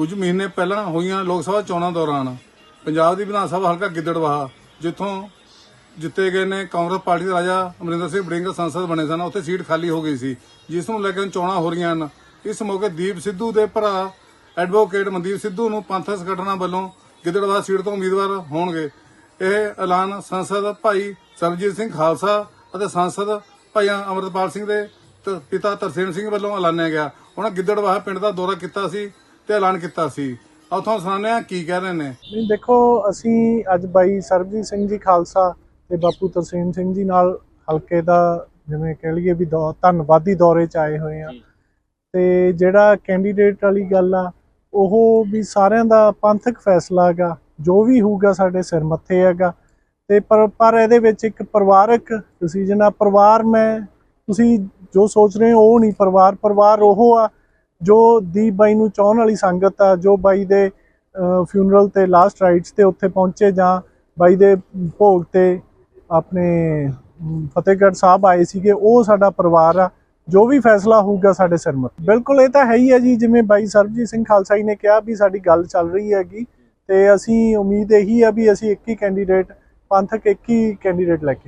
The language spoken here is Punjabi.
ਕੁਝ ਮਹੀਨੇ ਪਹਿਲਾਂ ਹੋਈਆਂ ਲੋਕ ਸਭਾ ਚੋਣਾਂ ਦੌਰਾਨ ਪੰਜਾਬ ਦੀ ਵਿਧਾਨ ਸਭਾ ਹਲਕਾ ਗਿੱਦੜਵਾਹਾ, ਜਿੱਥੋਂ ਜਿੱਤੇ ਗਏ ਨੇ ਕਾਂਗਰਸ ਪਾਰਟੀ ਦੇ ਰਾਜਾ ਅਮਰਿੰਦਰ ਸਿੰਘ ਬੜਿੰਗ ਸੰਸਦ ਬਣੇ ਸਨ, ਉੱਥੇ ਸੀਟ ਖਾਲੀ ਹੋ ਗਈ ਸੀ, ਜਿਸ ਨੂੰ ਲੈ ਕੇ ਚੋਣਾਂ ਹੋ ਰਹੀਆਂ ਹਨ। ਇਸ ਮੌਕੇ ਦੀਪ ਸਿੱਧੂ ਦੇ ਭਰਾ ਐਡਵੋਕੇਟ ਮਨਦੀਪ ਸਿੱਧੂ ਨੂੰ ਪੰਥਕ ਸੰਗਠਨਾਂ ਵੱਲੋਂ ਗਿੱਦੜਵਾਹਾ ਸੀਟ ਤੋਂ ਉਮੀਦਵਾਰ ਹੋਣਗੇ। ਇਹ ਐਲਾਨ ਸੰਸਦ ਭਾਈ ਸਰਬਜੀਤ ਸਿੰਘ ਖਾਲਸਾ ਅਤੇ ਸੰਸਦ ਭਾਈ ਅਮਰਪਾਲ ਸਿੰਘ ਦੇ ਪਿਤਾ ਤਰਸੇਮ ਸਿੰਘ ਵੱਲੋਂ ਐਲਾਨਿਆ ਗਿਆ। ਉਹਨਾਂ ਗਿੱਦੜਵਾਹਾ ਪਿੰਡ ਦਾ ਦੌਰਾ ਕੀਤਾ ਸੀ। ਤੇ ਐਲਾਨ ਕੀਤਾ ਸੀ। ਉਥੋਂ ਸੁਣਾਉਂਦੇ ਹਾਂ ਕੀ ਕਹਿ ਰਹੇ ਨੇ। ਨਹੀਂ ਦੇਖੋ ਅਸੀਂ ਅੱਜ ਬਾਈ ਸਰਬਜੀਤ ਸਿੰਘ ਜੀ ਖਾਲਸਾ ਤੇ ਬਾਪੂ ਤਰਸੇਮ ਸਿੰਘ ਜੀ ਨਾਲ ਹਲਕੇ ਦਾ ਜਿਵੇਂ ਕਹਿ ਲਈਏ ਵੀ ਦੌ- ਧੰਨਵਾਦੀ ਦੌਰੇ 'ਚ ਆਏ ਹੋਏ ਆ ਤੇ ਜਿਹੜਾ ਕੈਂਡੀਡੇਟ ਵਾਲੀ ਗੱਲ ਆ ਉਹ ਵੀ ਸਾਰਿਆਂ ਦਾ ਪੰਥਕ ਫੈਸਲਾ ਹੈਗਾ। ਜੋ ਵੀ ਹੋਊਗਾ ਸਾਡੇ ਸਿਰ ਮੱਥੇ ਹੈਗਾ। ਤੇ ਪਰ ਪਰ ਇਹਦੇ ਵਿੱਚ ਇੱਕ ਪਰਿਵਾਰਕ ਡਿਸੀਜਨ ਆ। ਪਰਿਵਾਰ ਮੈਂ ਤੁਸੀਂ ਜੋ ਸੋਚ ਰਹੇ ਹੋ ਉਹ ਨਹੀਂ। ਪਰਿਵਾਰ ਪਰਿਵਾਰ ਉਹ ਆ। ਜੋ ਦੀਪ ਬਾਈ ਨੂੰ ਚਾਹਣ ਵਾਲੀ ਸੰਗਤ ਆ, ਜੋ ਬਾਈ ਦੇ ਫਿਊਨਰਲ ਤੇ ਲਾਸਟ ਰਾਈਟਸ ਤੇ ਉੱਥੇ ਪਹੁੰਚੇ ਜਾਂ ਬਾਈ ਦੇ ਭੋਗ ਤੇ ਆਪਣੇ ਫਤਿਹਗੜ੍ਹ ਸਾਹਿਬ ਆਏ ਸੀਗੇ, ਉਹ ਸਾਡਾ ਪਰਿਵਾਰ ਆ। ਜੋ ਵੀ ਫੈਸਲਾ ਹੋਊਗਾ ਸਾਡੇ ਸਿਰ ਮੱਥੇ ਬਿਲਕੁਲ ਇਹ ਤਾਂ ਹੈ ਹੀ ਹੈ ਜੀ, ਜਿਵੇਂ ਬਾਈ ਸਰਬਜੀਤ ਸਿੰਘ ਖਾਲਸਾ ਜੀ ਨੇ ਕਿਹਾ ਵੀ ਸਾਡੀ ਗੱਲ ਚੱਲ ਰਹੀ ਹੈਗੀ ਤੇ ਅਸੀਂ ਉਮੀਦ ਇਹੀ ਆ ਵੀ ਅਸੀਂ ਇੱਕ ਹੀ ਕੈਂਡੀਡੇਟ ਪੰਥਕ ਇੱਕ ਹੀ ਕੈਂਡੀਡੇਟ ਲੈ ਕੇ